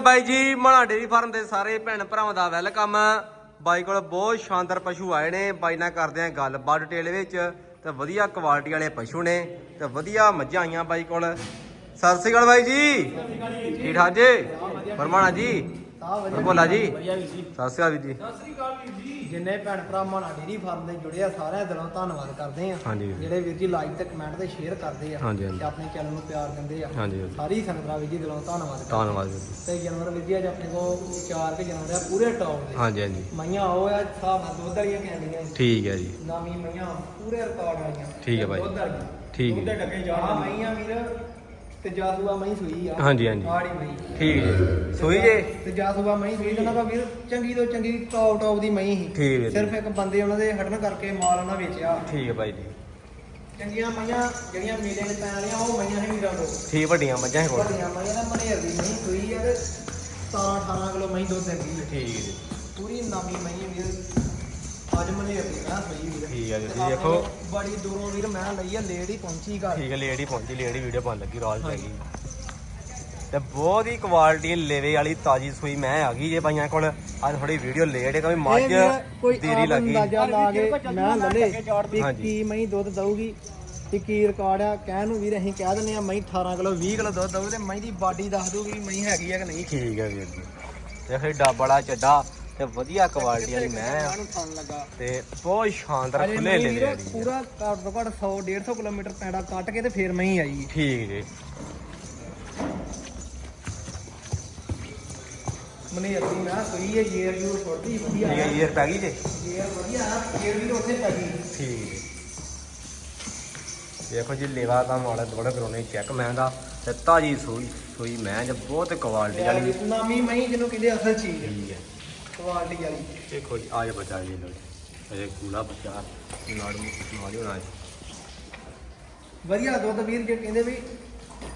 ਅਕਾਲ ਬਾਈ ਜੀ ਮਣਾ dairy farm ਦੇ ਸਾਰੇ ਭੈਣ ਭਰਾਵਾਂ ਦਾ ਵੈਲਕਮ। ਬਾਈ ਕੋਲ ਬਹੁਤ ਸ਼ਾਨਦਾਰ ਪਸ਼ੂ ਆਏ ਨੇ। ਬਾਈ ਨਾਲ ਕਰਦੇ ਆ ਗੱਲਬਾਤ ਡਿਟੇਲ ਵਿੱਚ। ਤੇ ਵਧੀਆ ਕੁਆਲਿਟੀ ਵਾਲੇ ਪਸ਼ੂ ਨੇ। ਤੇ ਵਧੀਆ ਮੱਝਾਂ ਆਈਆਂ ਬਾਈ ਕੋਲ। ਸਤਿ ਸ੍ਰੀ ਅਕਾਲ ਬਾਈ ਜੀ। ਠੀਕ ਠਾਕ ਜੀ? ਫਰਮਾਣਾ ਜੀ। ਭੋਲਾ ਜੀ। ਸਤਿ ਸ੍ਰੀ ਅਕਾਲ ਜੀ। ਜਿੰਨੇ ਭੈਣ ਭਰਾ ਮਾਣਾ ਡੇਰੀ ਫਾਰਮ ਦੇ ਜੁੜੇ ਆ ਸਾਰਿਆਂ ਦਿਲੋਂ ਧੰਨਵਾਦ ਕਰਦੇ ਆ। ਹਾਂਜੀ। ਜਿਹੜੇ ਵੀਰ ਜੀ ਲਾਈਕ ਤੇ ਕਮੈਂਟ ਤੇ ਸ਼ੇਅਰ ਕਰਦੇ ਆ ਹਾਂਜੀ, ਹਾਂਜੀ। ਤੇ ਆਪਣੇ ਚੈਨਲ ਨੂੰ ਪਿਆਰ ਦਿੰਦੇ ਆ। ਹਾਂਜੀ ਵੀਰ ਜੀ। ਸਾਰੀ ਸੰਗਤਾਂ ਵੀਰ ਜੀ ਦਿਲੋਂ ਧੰਨਵਾਦ ਕਰਦੇ ਧੰਨਵਾਦ ਵੀਰ ਜੀ। ਤੇ ਜਾਨਵਰ ਵੀਰ ਜੀ ਅੱਜ ਆਪਣੇ ਕੋਲ ਚਾਰ ਕੇ ਜਾਨਵਰ ਆ ਪੂਰੇ ਟੌਪ ਦੇ। ਹਾਂਜੀ ਹਾਂਜੀ। ਮਈਆਂ ਉਹ ਆ ਹਿਸਾਬ ਨਾਲ ਦੁੱਧ ਵਾਲੀਆਂ ਕਹਿੰਦੀਆਂ ਠੀਕ ਹੈ ਜੀ। ਨਾਮੀ ਮਈਆਂ ਪੂਰੇ ਰਿਕਾਰਡ ਵਾਲੀਆਂ। ਠੀਕ ਹੈ ਬਾਈ। ਦੁੱਧ ਵਾਲੀਆਂ। ਠੀਕ ਹੈ। ਦੁੱਧ ਦੇ ਡੱਕੇ ਜਾਣਾ ਮਈਆਂ ਵੀਰ। ਤੇ ਜਾਸੂਆ ਮਈ ਸੂਈ ਆ। ਹਾਂਜੀ, ਹਾਂਜੀ। ਆੜੀ ਮਈ ਠੀਕ ਜੀ ਸੋਈ ਜੇ? ਤੇ ਜਾਸੂਆ ਮਈ ਸੂਈ ਉਹਨਾਂ ਦਾ ਵੀਰ ਚੰਗੀ ਤੋਂ ਚੰਗੀ ਟੌਪ ਟੌਪ ਦੀ ਮਈ ਸੀ। ਠੀਕ ਹੈ ਜੀ। ਸਿਰਫ ਇੱਕ ਬੰਦੇ ਉਹਨਾਂ ਦੇ ਹਟਣ ਕਰਕੇ ਮਾਲ ਉਹਨਾਂ ਵੇਚਿਆ। ਠੀਕ ਹੈ ਬਾਈ ਜੀ। ਚੰਗੀਆਂ ਮਈਆਂ ਜਿਹੜੀਆਂ ਮੇਲੇ 'ਚ ਪੈਣ ਵਾਲੀਆਂ ਉਹ ਮਈਆਂ ਹੀ ਵੀਰਾਂ ਕੋਲ ਠੀਕ ਵੱਡੀਆਂ ਮੱਝਾਂ ਹੈ ਕੋਲ। ਵੱਡੀਆਂ ਮਈਆਂ ਦਾ ਮਨੇਰ ਦੀ ਮਈ ਸੂਈ ਆ ਤੇ 17 18 ਕਿਲੋ ਮਈ ਦੁੱਧ ਦਿੰਦੀ ਹੈ ਠੀਕ ਹੈ ਜੀ। ਪੂਰੀ ਨਾਮੀ ਮਈ ਹੈ ਵੀਰ ਅੱਜ ਮਨੇਰ ਦੀ ਮੈਂ ਸੂਈ ਵੀਰ। ਠੀਕ ਹੈ ਜੀ, ਤੇ ਤੁਸੀਂ ਆਪਣੇ ਦੇਖੋ। ਬੜੀ ਦੂਰੋਂ ਵੀਰ ਮੈਂ ਲਈ ਆ ਲੇਟ ਹੀ ਪਹੁੰਚੀ ਘਰ। ਠੀਕ ਹੈ ਲੇਡੀ ਪਹੁੰਚੀ ਲੇਡੀ ਵੀਡੀਓ ਬਣ ਲੱਗੀ ਰਾਜ ਪੈ ਗਈ। ਤੇ ਬਹੁਤ ਹੀ ਕੁਆਲਿਟੀ ਲੇਵੇ ਵਾਲੀ ਤਾਜੀ ਸੂਈ ਮੈਂ ਆ ਗਈ ਜੇ ਬਾਈਆਂ ਕੋਲ। ਅੱਜ ਥੋੜੀ ਵੀਡੀਓ ਲੇਟ ਹੈ ਕਿ ਮੱਝ ਇਹ ਵੀਰ ਕੋਈ ਦੇਰੀ ਆਪ ਲੱਗੀ। ਅੰਦਾਜ਼ਾ ਲਾ ਕੇ ਮੈਂ ਲੱਲੇ ਵੀ ਹਾਂਜੀ। ਕੀ ਮਈ ਦੁੱਧ ਦਊਗੀ। ਤੇ ਕੀ ਰਿਕਾਰਡ ਆ ਕਹਿਣ ਨੂੰ ਵੀਰ ਅਸੀਂ ਕਹਿ ਦਿੰਦੇ ਆ ਮਈ 18 ਕਿਲੋ 20 ਕਿਲੋ ਦੁੱਧ ਦਊ ਤੇ ਮਈ ਦੀ ਬਾਡੀ ਦੱਸ ਦੂਗੀ ਵੀ ਮਈ ਹੈਗੀ ਆ ਕਿ ਨਹੀਂ। ਠੀਕ ਹੈ ਵੀਰ ਜੀ। ਤੇ ਫਿਰ ਡਾਬੜਾ ਚੱਡਾ ਤੇ ਵਧੀਆ ਕੁਆਲਿਟੀ ਵਾਲੀ ਮੈਂ ਨੂੰ ਥਣ ਲੱਗਾ ਤੇ ਬਹੁਤ ਸ਼ਾਨਦਾਰ ਅਜੇ ਖੁੱਲੇ ਵਾਲੀ ਆ। ਪੂਰਾ ਘੱਟ ਤੋਂ ਘੱਟ 100 150 ਕਿਲੋਮੀਟਰ ਪੈਂਡਾ ਕੱਟ ਕੇ ਤੇ ਫੇਰ ਮਈ ਆਈ। ਠੀਕ ਜੀ। ਮਨੇ ਅੱਧੀ ਮੈਂ ਸੋਈ ਹੈ ਜੇਰ ਜੂਰ ਛੋਟੀ ਵਧੀਆ। ਠੀਕ ਹੈ ਯਾਰ ਪੈ ਗਈ ਜੇ? ਜੇਰ ਵਧੀਆ ਆ ਜੇਰ ਵੀ ਉੱਥੇ ਪੈ ਗਈ। ਠੀਕ ਜੀ। ਦੇਖੋ ਜੀ ਲੇਵਾ ਦਾ ਮਾੜਾ ਥੋੜਾ ਕਰਾਉਣੇ ਚੈੱਕ ਮੈਂ ਦਾ ਤੇ ਤਾਜੀ ਸੂਈ ਸੂਈ ਮੈਂ ਜੇ ਬਹੁਤ ਕੁਆਲਿਟੀ ਵਾਲੀ। ਨਾਮੀ ਮਈ ਜਿਹਨੂੰ ਕਹਿੰਦੇ ਅਸਲ ਚੀਜ਼। ਠੀਕ ਹੈ। ਕੁਆਲਿਟੀ ਵਾਲੀ। ਦੇਖੋ ਜੀ ਆ ਜਾ ਬਚਾ ਜੀ ਲੋ ਜੀ। ਅਜੇ ਕੂਲਾ ਬਚਾ। ਨਾੜੂ ਨਾੜੀ ਹੋਣਾ ਜੀ। ਵਧੀਆ ਦੁੱਧ ਵੀਰ ਜੇ ਕਹਿੰਦੇ ਵੀ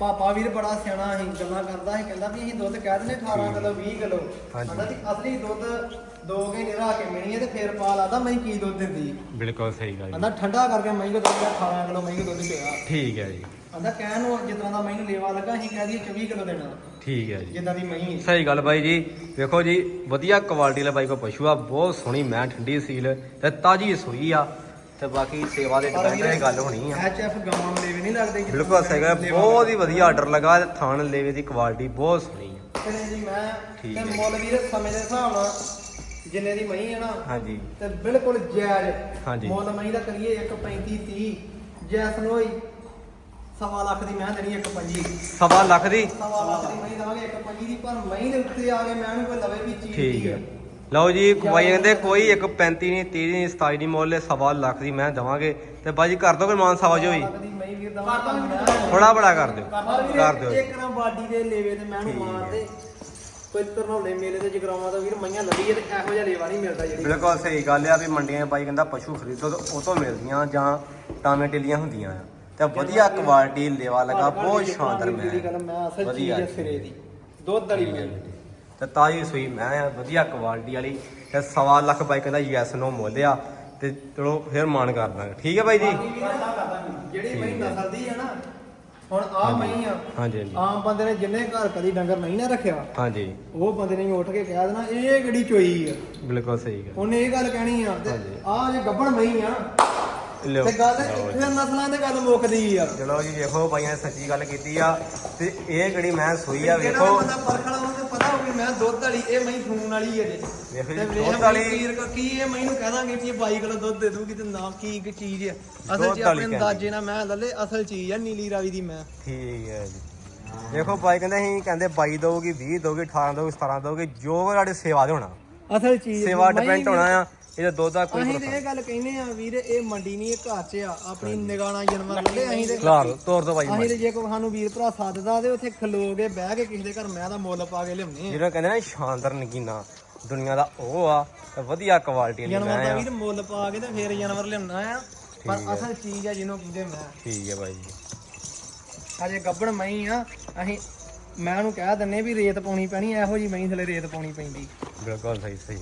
ਪਾਪਾ ਵੀਰ ਬੜਾ ਸਿਆਣਾ ਸੀ ਗੱਲਾਂ ਕਰਦਾ ਸੀ ਕਹਿੰਦਾ ਵੀ ਅਸੀਂ ਦੁੱਧ ਕਹਿ ਦਿੰਦੇ 18 ਕਿਲੋ 20 ਕਿਲੋ। ਹਾਂਜੀ। ਕਹਿੰਦਾ ਜੀ ਅਸਲੀ ਦੁੱਧ ਦੋ ਘੰਟੇ ਰੱਖ ਕੇ ਮਿਣੀ ਹੈ ਤੇ ਫੇਰ ਪਾ ਲਾਦਾ ਮੈਂ ਕੀ ਦੁੱਧ ਦਿੰਦੀ? ਬਿਲਕੁਲ ਸਹੀ ਗੱਲ ਕਹਿੰਦਾ ਠੰਡਾ ਕਰਕੇ ਮੈਂ ਦੁੱਧ 18 ਕਿਲੋ ਮੈਂ ਦੁੱਧ ਪਿਆ। ਠੀਕ ਹੈ ਜੀ। ਕਹਿੰਦਾ ਕਹਿਣ ਨੂੰ ਜਿੱਦਾਂ ਦਾ ਮੈਨੂੰ ਲੇਵਾ ਲੱਗਾ ਅਸੀਂ ਕਹਿ ਦਈਏ 24 ਕਿਲੋ ਦੇਣਾ। ਠੀਕ ਹੈ ਜੀ। ਜਿੱਦਾਂ ਦੀ ਮਹੀਂ ਸਹੀ ਗੱਲ ਬਾਈ ਜੀ। ਵੇਖੋ ਜੀ ਵਧੀਆ ਕੁਆਲਿਟੀ ਦਾ ਬਾਈ ਕੋ ਪਸ਼ੂ ਆ ਬਹੁਤ ਸੋਹਣੀ ਮੈਂ ਠੰਡੀ ਸੀਲ ਤੇ ਤਾਜੀ ਸੂਈ ਆ। ਤੇ ਬਾਕੀ ਸੇਵਾ ਦੇ ਡਿਪੈਂਡ ਇਹ ਗੱਲ ਹੋਣੀ ਆ। ਐਚ ਐਫ ਗਾਵਾਂ ਨੂੰ ਲੇਵੇ ਨਹੀਂ ਲੱਗਦੇ ਜਿੱਦਾਂ ਬਿਲਕੁਲ ਸਹੀ ਗੱਲ ਲੇਵਾ ਬਹੁਤ ਹੀ ਵਧੀਆ ਆਰਡਰ ਲਗਾ ਤੇ ਥਾਣ ਲੇਵੇ ਦੀ ਕੁਆਲਿਟੀ ਬਹੁਤ ਸੋਹਣੀ ਆ। ਦੀ ਮੈਂ ਠੀਕ ਤੇ ਹੈ। ਮੁੱਲ ਵੀਰ ਸਮੇਂ ਦੇ ਹਿਸਾਬ ਨਾਲ ਜਿੰਨੇ ਦੀ ਮਹੀਂ ਹੈ ਨਾ ਹਾਂਜੀ। ਤੇ ਬਿਲਕੁਲ ਜਾਇਜ਼। ਹਾਂਜੀ। ਮੁੱਲ ਮਹੀਂ ਦਾ ਕਰੀਏ 1.35 30 ਜੈਸਨ ਹੋਈ ਸਵਾ ਲੱਖ ਦੀ ਮੈਂ ਦੇਣੀ 1.25 ਸਵਾ ਲੱਖ ਦੀ? ਸਵਾ ਲੱਖ ਦੀ ਮਹੀਂ ਦਵਾਂਗੇ 1.25 ਦੀ ਪਰ ਮਹੀਂ ਦੇ ਉੱਤੇ ਆ ਕੇ ਮੈਂ ਨੂੰ ਕੋਈ ਲਵੇ ਵੀ ਚੀਜ਼ ਠੀਕ ਦੀ ਹੈ ਲਓ ਜੀ ਬਾਈ ਕਹਿੰਦੇ ਕੋਈ ਇੱਕ 35 ਨਹੀਂ 30 ਨਹੀਂ 27 ਨਹੀਂ ਮੁੱਲ ਸਵਾ ਲੱਖ ਦੀ ਮੈਂ ਦਵਾਂਗੇ। ਤੇ ਬਾਜੀ ਕਰ ਦੋਗੇ ਮਾਨ ਸਵਾ ਜੋ ਦੀ ਮਹੀਂ ਵੀਰ ਦਵਾਂਗੇ। ਥੋੜਾ ਬੜਾ ਕਰ ਦਿਓ। ਕਰ ਦਿਓ ਇੱਕ ਨਾ ਬਾਡੀ ਦੇ ਲੇਵੇ ਤੇ ਮੈਂ ਨੂੰ ਠੀਕ ਹੈ। ਮਾਰਦੇ ਕੋਈ ਤਰਨੌਲੇ ਮੇਲੇ ਤੇ ਜਗਰਾਵਾਂ ਦਾ ਵੀਰ ਮਈਆਂ ਲੱਗੀ ਤੇ ਇਹੋ ਜਿਹਾ ਲੇਵਾ ਨਹੀਂ ਮਿਲਦਾ ਜਿਹੜੀ। ਬਿਲਕੁਲ ਸਹੀ ਗੱਲ ਆ ਵੀ ਮੰਡੀਆਂ 'ਚ ਬਾਈ ਕਹਿੰਦਾ ਪਸ਼ੂ ਖਰੀਦੋ ਤਾਂ ਉਹ ਤੋਂ ਮਿਲਦੀਆਂ ਜਾਂ ਟਾਵੇਂ ਟਿੱਲੀਆਂ ਹੁੰਦੀਆਂ ਆ। ਤੇ ਵਧੀਆ ਕੁਆਲਿਟੀ ਲੇਵਾ ਲਗਾ ਬਹੁਤ ਸ਼ਾਨਦਾਰ ਮੈਂ ਮੈਂ ਅਸਲ ਚੀਜ਼ ਵਧੀਆ ਸਿਰੇ ਦੀ ਦੁੱਧ ਵਾਲੀ ਜੀ। ਤੇ ਤਾਜੀ ਸੂਈ ਮੈਂ ਆ ਵਧੀਆ ਕੁਆਲਿਟੀ ਵਾਲੀ ਤੇ ਸਵਾ ਲੱਖ ਬਾਈ ਕਹਿੰਦਾ ਯੈਸ ਨੋ ਮੁੱਲ ਆ। ਤੇ ਚਲੋ ਫਿਰ ਮਾਨ ਕਰ ਦਾਂਗੇ ਠੀਕ ਹੈ ਬਾਈ ਜੀ? ਜਿਹੜੀ ਮਹੀਂ ਨਸਲ ਦੀ ਹੈ ਨਾ ਹੁਣ ਆ ਮਹੀਂ ਆ। ਹਾਂਜੀ ਹਾਂਜੀ। ਆਮ ਬੰਦੇ ਨੇ ਜਿੰਨੇ ਘਰ ਕਦੀ ਡੰਗਰ ਨਹੀਂ ਨਾ ਰੱਖਿਆ ਹਾਂਜੀ। ਉਹ ਬੰਦੇ ਨੇ ਉੱਠ ਕੇ ਕਹਿ ਦੇਣਾ ਇਹ ਕਿਹੜੀ ਚੋਈ ਆ? ਬਿਲਕੁਲ ਸਹੀ ਗੱਲ। ਉਹਨੇ ਇਹ ਗੱਲ ਕਹਿਣੀ ਆ ਤੇ ਹਾਂਜੀ। ਆ ਜੇ ਗੱਬਣ ਮਹੀਂ ਆ ਲਿਓ ਤੇ ਗੱਲ। ਫਿਰ ਨਸਲਾਂ ਤੇ ਗੱਲ ਮੁੱਕਦੀ ਆ। ਚਲੋ ਜੀ ਦੇਖੋ ਭਾਈਆਂ ਨੇ ਸੱਚੀ ਗੱਲ ਕੀਤੀ ਆ ਤੇ ਇਹ ਕਿਹੜੀ ਮੈਂ ਸੂਈ ਆ ਜਿਹੜਾ ਵੇਖੋ। ਬੰਦਾ ਪਰਖਣਾ ਉਹਨੂੰ ਪਤਾ ਹੋਵੇ ਮੈਂ ਦੁੱਧ ਵਾਲੀ ਇਹ ਮਹੀਂ ਫੂਨ ਵਾਲੀ ਹੈ ਜੇ। ਵੇਖੋ ਜੀ, ਦੁੱਧ ਵਾਲੀ- ਵੀਰ ਕੋ ਕੀ ਇਹ ਮੈਨੂੰ ਕਹਿ ਦਾਂਗੇ ਕਿ ਇਹ 22 ਕਿਲੋ ਦੁੱਧ ਦੇ ਦੂਗੀ ਤੇ ਨਾ ਕੀ ਕੀ ਚੀਜ਼ ਆ। ਅਸਲ ਦੁੱਧ ਚ ਵਾਲੀ ਆਪਣੇ ਅੰਦਾਜ਼ੇ ਨਾਲ ਮੈਂ ਲੱਲੇ ਅਸਲ ਚੀਜ਼ ਆ ਨੀਲੀ ਰਾਵੀ ਦੀ ਮੈਂ। ਠੀਕ ਹੈ ਜੀ। ਦੇਖੋ ਭਾਈ ਕਹਿੰਦੇ ਅਸੀਂ ਕਹਿੰਦੇ 22 ਦਊਗੀ 20 ਦਊਗੀ 18 ਦਊਗੀ 17 ਦਊਗੀ ਜੋ ਸਾਡੀ ਸੇਵਾ ਦੇ ਹੋਣਾ। ਅਸਲ ਚੀਜ਼ ਸੇਵਾ ਡਿਪੈਂਡ ਹੋਣਾ ਆ। ਇਹਦਾ ਦੁੱਧ ਦਾ ਕੋਈ ਅਸੀਂ ਤੇ ਇਹ ਗੱਲ ਕਹਿੰਦੇ ਆ ਵੀਰ ਇਹ ਮੰਡੀ ਨਹੀਂ ਇਹ ਘਰ 'ਚ ਆ। ਆਪਣੀ ਨਿਗਾਣਾ ਜਨਮ ਲੱਲੇ ਅਸੀਂ ਤੇ ਖਲਾਰ ਤੋਰ ਦੋ ਭਾਈ ਅਸੀਂ ਤੇ ਜੇ ਕੋਈ ਸਾਨੂੰ ਵੀਰ ਭਰਾ ਸੱਦਦਾ ਤੇ ਉੱਥੇ ਖਲੋ ਕੇ ਬਹਿ ਕੇ ਕਿਸੇ ਦੇ ਘਰ ਮੈਂ ਦਾ ਮੁੱਲ ਪਾ ਕੇ ਲਿਆਉਨੇ ਆ। ਜਿਹੜਾ ਕਹਿੰਦੇ ਨਾ ਸ਼ਾਨਦਾਰ ਨਗੀਨਾ ਦੁਨੀਆ ਦਾ ਉਹ ਆ ਤੇ ਵਧੀਆ ਕੁਆਲਿਟੀ ਜਾਨਵਰ ਮੈਂ ਦਾ ਵੀਰ ਮੁੱਲ ਪਾ ਕੇ ਤੇ ਫੇਰ ਜਾਨਵਰ ਲਿਆਉਣਾ ਆ। ਪਰ। ਅਸਲ ਚੀਜ਼ ਆ ਜਿਹਨੂੰ ਕਹਿੰਦੇ ਮੈਂ। ਠੀਕ ਹੈ ਭਾਈ। ਅਜੇ ਗੱਬਣ ਮਈ ਆ ਅਸੀਂ ਮੈਂ ਉਹਨੂੰ ਕਹਿ ਦਿੰਨੇ ਵੀ ਰੇਤ ਪਾਉਣੀ ਪੈਣੀ ਇਹੋ ਜੀ ਮਈ ਥਲੇ ਰੇਤ ਪਾਉਣੀ ਪੈਂਦੀ। ਬਿਲਕੁਲ ਸਹੀ ਸਹੀ।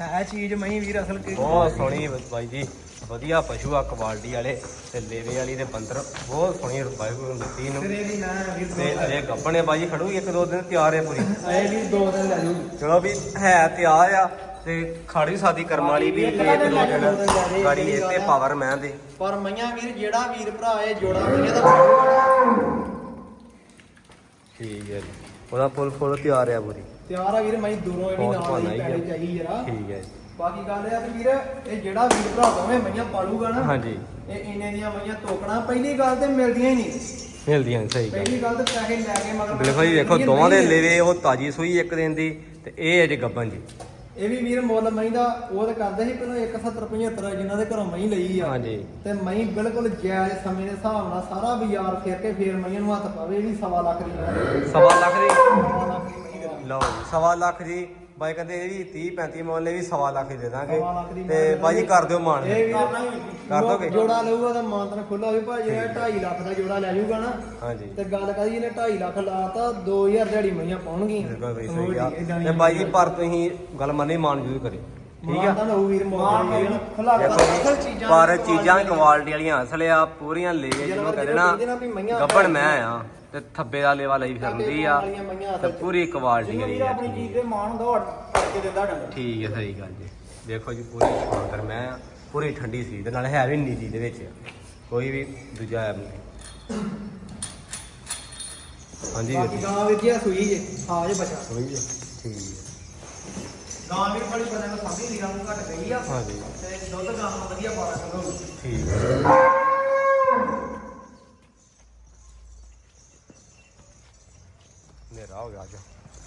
ਹੈ ਚੀਜ਼ ਮਈ ਵੀਰ ਅਸਲ ਕਿ ਬਹੁਤ ਸੋਹਣੀ ਬਾਈ ਜੀ ਵਧੀਆ ਪਸ਼ੂ ਆ ਕੁਆਲਿਟੀ ਵਾਲੇ ਤੇ ਲੇਵੇ ਵਾਲੀ ਤੇ ਬੰਦਰ ਬਹੁਤ ਸੋਹਣੀ ਰੁਪਏ ਨੂੰ ਦਿੱਤੀ ਤੇਰੇ ਦੀ ਨਾ ਵੀਰ ਤੇ ਅਜੇ ਗੱਪਣੇ ਬਾਜੀ ਖੜੂਗੀ ਇੱਕ ਦੋ ਦਿਨ ਤਿਆਰ ਹੈ ਪੂਰੀ। ਇਹ ਵੀ ਦੋ ਦਿਨ ਲੈ ਜੂ ਚਲੋ ਵੀ ਹੈ ਤਿਆਰ ਆ ਤੇ ਖੜ ਸਾਦੀ ਕਰਮ ਵਾਲੀ ਵੀ ਇੱਕ ਦੋ ਦਿਨ ਗਾੜੀ ਇਹ ਤੇ ਪਾਵਰ ਮੈਂ ਦੇ। ਪਰ ਮਈਆਂ ਵੀਰ ਜਿਹੜਾ ਵੀਰ ਭਰਾ ਇਹ ਜੋੜਾ ਮਈਆਂ ਦਾ। ਠੀਕ ਹੈ ਜੀ। ਉਹਦਾ ਫੁੱਲ ਫੁੱਲ ਤਿਆਰ ਆ ਪੂਰੀ। ਤਿਆਰ ਆ ਵੀਰ ਮੈਂ ਦੂਰੋਂ ਇਹ ਵੀ ਬਹੁਤ ਨਾਲ ਹੀ ਹੀ ਆ। ਚਾਹੀ ਜਰਾ। ਠੀਕ ਹੈ ਜੀ। ਬਾਕੀ ਗੱਲ ਇਹ ਆ ਵੀ ਵੀਰ ਇਹ ਜਿਹੜਾ ਵੀਰ ਭਰਾ ਦੋਵੇਂ ਮਈਆਂ ਪਾਲੂਗਾ ਨਾ ਹਾਂਜੀ। ਇਹ ਇੰਨੇ ਦੀਆਂ ਮਈਆਂ ਤੋਕਣਾ ਪਹਿਲੀ ਗੱਲ ਤੇ ਮਿਲਦੀਆਂ ਹੀ ਨਹੀਂ। ਮਿਲਦੀਆਂ ਨੇ, ਸਹੀ ਗੱਲ। ਪਹਿਲੀ ਗੱਲ ਤੇ ਪੈਸੇ ਲੈ ਕੇ ਮਗਰ ਬਿਲਕੁਲ ਜੀ ਦੇਖੋ ਦੋਵਾਂ ਦੇ ਹੈ। ਲੇਵੇ ਉਹ ਤਾਜੀ ਸੂਈ ਇੱਕ ਦਿਨ ਦੀ ਤੇ ਇਹ ਅਜੇ ਗੱਬਨ ਜੀ। ਇਹ ਵੀ ਵੀਰ ਮੁੱਲ ਮਈ ਦਾ ਉਹ ਤੇ ਕਰਦੇ ਸੀ ਪਹਿਲਾਂ 170 ਜਿਨ੍ਹਾਂ ਦੇ ਘਰੋਂ ਮਈ ਲਈ ਆ। ਹਾਂਜੀ। ਤੇ ਮਈ ਬਿਲਕੁਲ ਜਾਇਜ਼ ਸਮੇਂ ਦੇ ਹਿਸਾਬ ਨਾਲ ਸਾਰਾ ਬਾਜ਼ਾਰ ਫੇਰ ਕੇ ਫੇਰ ਮਈਆਂ ਨੂੰ ਹੱਥ ਪਾਵੇ ਇਹ ਵੀ ਸਵਾ ਲੱਖ ਦੀ ਹੈ। ਸਵਾ ਲੱਖ ਦੀ? ਸਵਾ ਲੱਖ ਦਾ। ਲਓ ਜੀ ਸਵਾ ਲੱਖ ਜੀ। ਬਾਈ ਕਹਿੰਦੇ ਇਹ ਵੀ 30 35 ਮੁੱਲ ਇਹ ਵੀ ਸਵਾ ਲੱਖ ਹੀ ਦੇ ਦਾਂਗੇ। ਸਵਾ ਲੱਖ ਦੀ ਤੇ ਬਾਈ ਕਰ ਦਿਓ ਮਾਣ ਇਹ ਵੀ ਕਰ ਦੋਗੇ? ਜੋੜਾ ਲਊਗਾ ਤਾਂ ਮਾਨਤਨ ਖੁੱਲਾ ਹੋਈ ਭਾਜੀ ਇਹ 2.5 ਲੱਖ ਦਾ ਜੋੜਾ ਲੈ ਜਾਊਗਾ ਨਾ। ਹਾਂਜੀ। ਤੇ ਗੱਲ ਕਰੀ ਇਹਨੇ 2.5 ਲੱਖ ਲਾਤਾ 2000 ਦਿਹਾੜੀ ਮਈਆਂ ਪਾਉਣਗੀਆਂ। ਬਿਲਕੁਲ ਬਈ ਹੋਰ ਸਹੀ ਆ ਜੀ, ਏਦਾਂ ਤੇ ਬਾਈ ਜੀ ਪਰ ਤੁਸੀਂ ਗੱਲ ਮੰਨੇ ਮਾਣ ਜ਼ਰੂਰ ਕਰੇ ਠੀਕ ਆ? ਵੀਰ ਅਸਲ ਜੀ, ਚੀਜ਼ਾਂ ਪਰ ਚੀਜ਼ਾਂ ਕੁਆਲਿਟੀ ਵਾਲੀਆਂ ਅਸਲ ਆ ਪੂਰੀਆਂ ਲੈ ਜਿਹਨੂੰ ਜਦੋਂ ਕਹਿੰਦੇ ਕਹਿੰਦੇ ਨਾ ਵੀ ਨਾ ਮਈਆਂ ਗੱਬਣ ਮੈਂ ਆ ਤੇ ਥੱਬੇ ਦਾ ਲੇਵਾ ਲਈ ਫਿਰਦੀ ਆ ਵਾਲੀਆਂ ਮਈਆਂ ਤੇ ਅਸਲ ਚ। ਪੂਰੀ ਕੁਆਲਿਟੀ ਜਿਹਨੂੰ ਵਾਲੀ ਵੀਰ ਆ ਆਪਣੀ ਚੀਜ਼ ਦੇ ਮਾਣ ਹੁੰਦਾ ਉਹ ਕਰਕੇ ਦਿੰਦਾ ਡੰਗਰ ਠੀਕ ਹੈ ਸਹੀ ਗੱਲ ਜੀ। ਦੇਖੋ ਜੀ ਪੂਰੀ ਸ਼ਾਨਦਾਰ ਮੈਂ ਆ, ਪੂਰੀ ਠੰਡੀ ਸੀ ਤੇ ਨਾਲ ਹੈ ਵੀ ਨੀਲੀ ਦੇ ਵਿੱਚ। ਕੋਈ ਵੀ ਦੂਜਾ ਨਹੀਂ। ਹਾਂਜੀ ਬਾਕੀ ਜੀ। ਗਾਂ ਵਿੱਚ ਸੂਈ ਜੇ ਆ ਜੇ ਬਚਾ। ਸਹੀ ਹੈ ਠੀਕ ਹੈ ਗਾਂ ਵੀ ਬੜੀ ਬੰਦੇ ਨੂੰ ਸਾਡੀ ਨੀਰਾਂ ਨੂੰ ਘਟ ਗਈ ਆ। ਹਾਂਜੀ। ਤੇ ਦੁੱਧ ਗਾਂ ਨੂੰ ਵਧੀਆ ਪਾਲਾ ਕਰੋ ਠੀਕ ਹੈ ਨੇਰਾ ਹੋ ਗਿਆ ਅੱਜ।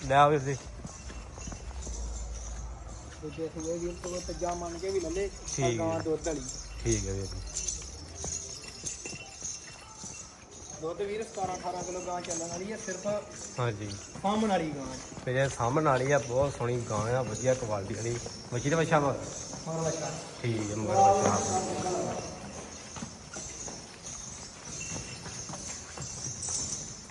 ਲੈ ਆਓ ਵੀਰ ਜੀ। ਦੂਜੇ ਸੂਏ ਵੀਰ ਤੋਂ ਤੱਜਾ ਮੰਨ ਕੇ ਵੀ ਲੱਲੇ ਠੀਕ ਗਾਂ ਹੈ। ਦੁੱਧ ਵਾਲੀ। ਠੀਕ ਹੈ ਵੀਰ ਜੀ। ਦੁੱਧ ਵੀਰ 17 18 ਕਿਲੋ ਗਾਂ ਚੱਲਣ ਵਾਲੀ ਆ ਸਿਰਫ ਹਾਂਜੀ। ਸਾਹਮਣ ਵਾਲੀ ਗਾਂ। ਤੇ ਜੇ ਸਾਹਮਣ ਵਾਲੀ ਆ ਬਹੁਤ ਸੋਹਣੀ ਗਾਂ ਆ ਵਧੀਆ ਕੁਆਲਿਟੀ ਵਾਲੀ। ਮੱਛੀ ਦੇ ਬੱਚਾ ਹਾਂ ਬੱਚਾ ਠੀਕ ਹੈ ਮਗਰ ਬੱਚਾ।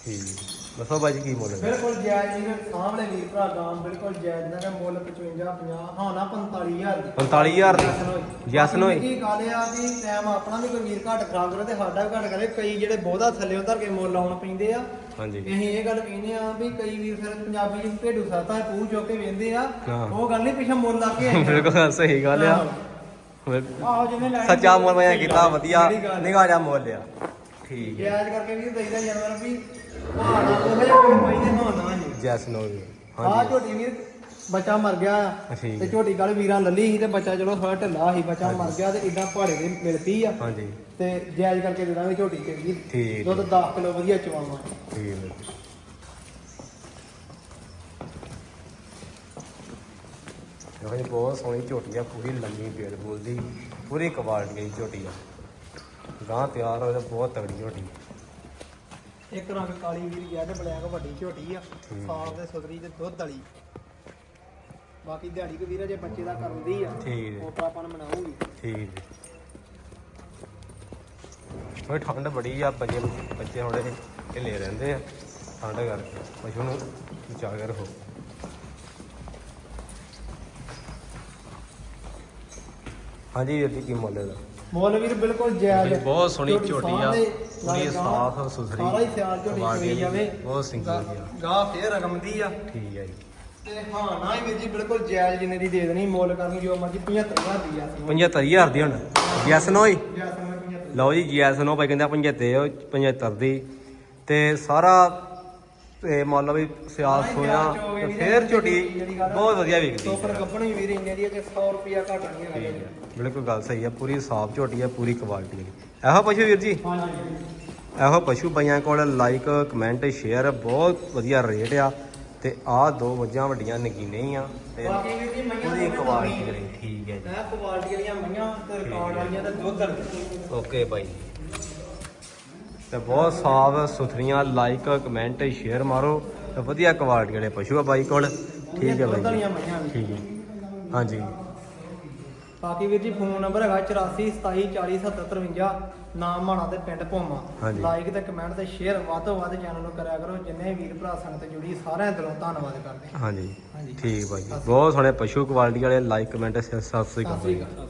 ਠੀਕ। ਹੈ। ਦੱਸੋ ਬਾਜੀ ਕੀ ਮੁੱਲ ਹੈ? ਬਿਲਕੁਲ ਜਾਇਜ਼ ਵੀਰ ਸਾਹਮਣੇ ਵੀਰ ਭਰਾ ਗਾਂ ਬਿਲਕੁਲ ਜਾਇਜ਼ ਦਾ ਮੁੱਲ 55 50 ਹਾਂ ਨਾ 45000 ਦੀ। 45000 ਦੀ? ਜੈਸਨ ਹੋਈ। ਕੀ ਗੱਲ ਆ ਵੀ ਟਾਈਮ ਆਪਣਾ ਵੀ ਕੋਈ ਵੀਰ ਘੱਟ ਖਰਾਬ ਕਰੇ ਤੇ ਸਾਡਾ ਵੀ ਘੱਟ ਕਰੇ ਕਈ ਜਿਹੜੇ ਬਹੁਤਾ ਥੱਲੇ ਉਤਰ ਕੇ ਮੁੱਲ ਲਾਉਣ ਪੈਂਦੇ ਆ। ਹਾਂਜੀ। ਅਸੀਂ ਇਹ ਗੱਲ ਕਹਿੰਦੇ ਆ ਵੀ ਕਈ ਵੀਰ ਫਿਰ ਪੰਜਾਬੀ ਚ ਭੇਡੂ ਸਾਤਾ ਪੂਰ ਚੁੱਕ ਕੇ ਵੇਂਦੇ ਆ। ਉਹ ਗੱਲ ਨਹੀਂ ਪਿੱਛੇ ਮੁੱਲ ਲਾ ਕੇ। ਬਿਲਕੁਲ ਸਹੀ ਗੱਲ ਆ। ਆਹੋ ਜਿਵੇਂ ਸੱਚਾ ਮੁੱਲ ਮੈਂ ਕੀਤਾ ਵਧੀਆ। ਨਿਗਾਹ ਜਾ ਮੁੱਲ ਆ। ਠੀਕ ਹੈ। ਕਰਕੇ ਦਈਦਾ ਜਾਨਵਰ ਵੀ ਕੋਈ ਆ ਹਾਂਜੀ। ਝੋਟੀ ਵੀਰ ਬੱਚਾ ਮਰ ਗਿਆ ਆ ਠੀਕ ਤੇ ਹੈ। ਝੋਟੀ ਕੱਲ ਵੀਰਾਂ ਲੱਲੀ ਸੀ ਤੇ ਬੱਚਾ ਚਲੋ ਥੋੜਾ ਢਿੱਲਾ ਸੀ ਬੱਚਾ ਮਰ ਗਿਆ ਤੇ ਇਦਾਂ ਪਹਾੜੇ ਦੇ ਮਿਲਦੀ ਆ। ਹਾਂਜੀ। ਤੇ ਜਾਇਜ਼ ਕਰਕੇ ਦੇ ਦਾਂਗੇ ਝੋਟੀ ਤੇ ਵੀਰ ਠੀਕ। ਦੁੱਧ 10 ਕਿਲੋ ਵਧੀਆ ਚਵਾਵਾਂ। ਠੀਕ। ਹੈ ਜੀ। ਦੇਖੋ ਜੀ ਬਹੁਤ ਸੋਹਣੀ ਝੋਟੀ ਆ ਪੂਰੀ ਲੰਮੀ ਬੇਲ ਬੋਲਦੀ ਪੂਰੀ ਕੁਆਲਿਟੀ ਦੀ ਝੋਟੀ ਆ। ਗਾਂ ਤਿਆਰ ਹੋਏ ਤਾਂ ਬਹੁਤ ਤਗੜੀ ਝੋਟੀ। ਇੱਕ ਰੰਗ ਕਾਲੀ ਵੀਰ ਗਿਆ ਤੇ ਬਲੈਕ ਵੱਡੀ ਝੋਟੀ ਆ। ਸਾਫ਼ ਤੇ ਸੁਥਰੀ ਤੇ ਦੁੱਧ ਵਾਲੀ। ਬਾਕੀ ਦਿਹਾੜੀ ਕੋ ਵੀਰ ਜੇ ਬੱਚੇ ਦਾ ਕਰਦੀ ਆ ਠੀਕ ਹੈ। ਉਹ ਆਪਾਂ ਨੂੰ ਮਨਾਉਂਗੀ ਠੀਕ ਜੀ ਕੋਈ ਠੰਡ ਬੜੀ ਆ ਬੱਚੇ ਬੱਚੇ ਥੋੜੇ ਢਿੱਲੇ ਰਹਿੰਦੇ ਆ ਠੰਡ ਕਰਕੇ। ਪਸ਼ੂ ਨੂੰ ਕੇ ਰੱਖੋ ਹਾਂਜੀ ਵੀਰ ਜੀ ਕੀ ਮੁੱਲ ਇਹਦਾ? ਮੁੱਲ ਵੀਰ ਬਿਲਕੁਲ ਜਾਇਜ਼ ਬਹੁਤ ਸੋਹਣੀ ਝੋਟੀ ਆ, ਪੂਰੀ ਨਾਲੇ ਸਾਫ਼ ਸੁਥਰੀ, ਸਾਰਾ ਹੀ ਸਿਆਲ ਝੋਟੀ ਚੋਈ ਜਾਵੇ। ਬਹੁਤ ਸਿੰਗਲ ਆ। ਗਾਂ ਫੇਰ ਰਕਮ ਦੀ ਆ। ਠੀਕ ਹੈ ਜੀ। ਤੇ ਹਾਂ ਨਾ ਹੀ ਵੀਰ ਜੀ ਬਿਲਕੁਲ ਜਾਇਜ਼ ਜਿੰਨੇ ਦੀ ਦੇ ਦੇਣੀ ਮੁੱਲ ਕਰਨ ਜੋ ਮਰਜ਼ੀ 75000 ਦੀ ਆ 75000 ਦੀ ਹੁਣ। ਯੈਸ ਨੋ ਜੈ। 75 ਲਓ ਜੀ ਜੀਐਸ ਨੋ ਭਾਈ ਕਹਿੰਦਾ 75 75 ਦੀ। ਤੇ ਸਾਰਾ ਤੇ ਮੰਨ ਲਓ ਵੀ ਸਿਆਲ ਸੋਇਆ ਫੇਰ ਝੋਟੀ ਬਹੁਤ ਵਧੀਆ ਵਿਕਦੀ। ਟੋਕਰ ਕੱਪਣੀ ਵੀਰ ਇੰਨੇ ਦੀ ਆ ਕਿ 100 ਰੁਪਿਆ ਘੱਟ ਨਹੀਂ ਹੈਗਾ। ਹੈ ਬਿਲਕੁਲ ਗੱਲ ਸਹੀ ਹੈ ਪੂਰੀ ਸਾਫ਼ ਝੋਟੀ ਹੈ ਪੂਰੀ ਕੁਆਲਿਟੀ ਦੀ ਇਹੋ ਪਸ਼ੂ ਵੀਰ ਜੀ? ਹਾਂਜੀ। ਇਹੋ ਪਸ਼ੂ ਬਾਈਆਂ ਕੋਲ ਲਾਈਕ ਕਮੈਂਟ ਸ਼ੇਅਰ ਬਹੁਤ ਵਧੀਆ ਰੇਟ ਆ ਤੇ ਆਹ ਦੋ ਮੱਝਾਂ ਵੱਡੀਆਂ ਨਗੀਨੇ ਹੀ ਆ ਤੇ ਪੂਰੀ ਕੁਆਲਿਟੀ ਠੀਕ ਹੈ ਜੀ। ਇਹ ਕੁਆਲਿਟੀ ਵਾਲੀਆਂ ਮਈਆਂ ਤੇ ਰਿਕਾਰਡ ਵਾਲੀਆਂ ਤੇ ਦੁੱਧ ਓਕੇ ਬਾਈ ਤੇ ਬਹੁਤ ਸਾਫ਼ ਸੁਥਰੀਆਂ ਲਾਈਕ ਕਮੈਂਟ ਸ਼ੇਅਰ ਮਾਰੋ ਤੇ ਵਧੀਆ ਕੁਆਲਿਟੀ ਵਾਲੇ ਪਸ਼ੂ ਆ ਬਾਈ ਕੋਲ। ਠੀਕ ਹੈ ਬਾਈ ਠੀਕ ਹੈ। ਹਾਂਜੀ। ਬਾਕੀ ਵੀਰ ਜੀ ਫੋਨ ਨੰਬਰ ਹੈਗਾ 84 27 40 70 53 ਨਾਮ ਮਾਣਾ ਤੇ ਪਿੰਡ ਭੋਮਾ। ਹਾਂਜੀ। ਲਾਈਕ ਤੇ ਕਮੈਂਟ ਤੇ ਸ਼ੇਅਰ ਵੱਧ ਤੋਂ ਵੱਧ ਚੈਨਲ ਨੂੰ ਕਰਿਆ ਕਰੋ। ਜਿੰਨੇ ਵੀਰ ਭਰਾ ਸੰਗਤ ਜੁੜੀ ਸਾਰਿਆਂ ਦਿਲੋਂ ਧੰਨਵਾਦ ਕਰਦੇ ਹਾਂ। ਹਾਂਜੀ। ਹਾਂਜੀ। ਠੀਕ ਬਾਈ ਬਹੁਤ ਸੋਹਣੇ ਪਸ਼ੂ ਕੁਆਲਿਟੀ ਵਾਲੇ ਲਾਈਕ ਕਮੈਂਟ ਸਤਿ ਸ੍ਰੀ ਸਤਿ ਅਕਾਲ ਸ੍ਰੀ ਬਾਈ ਅਕਾਲ।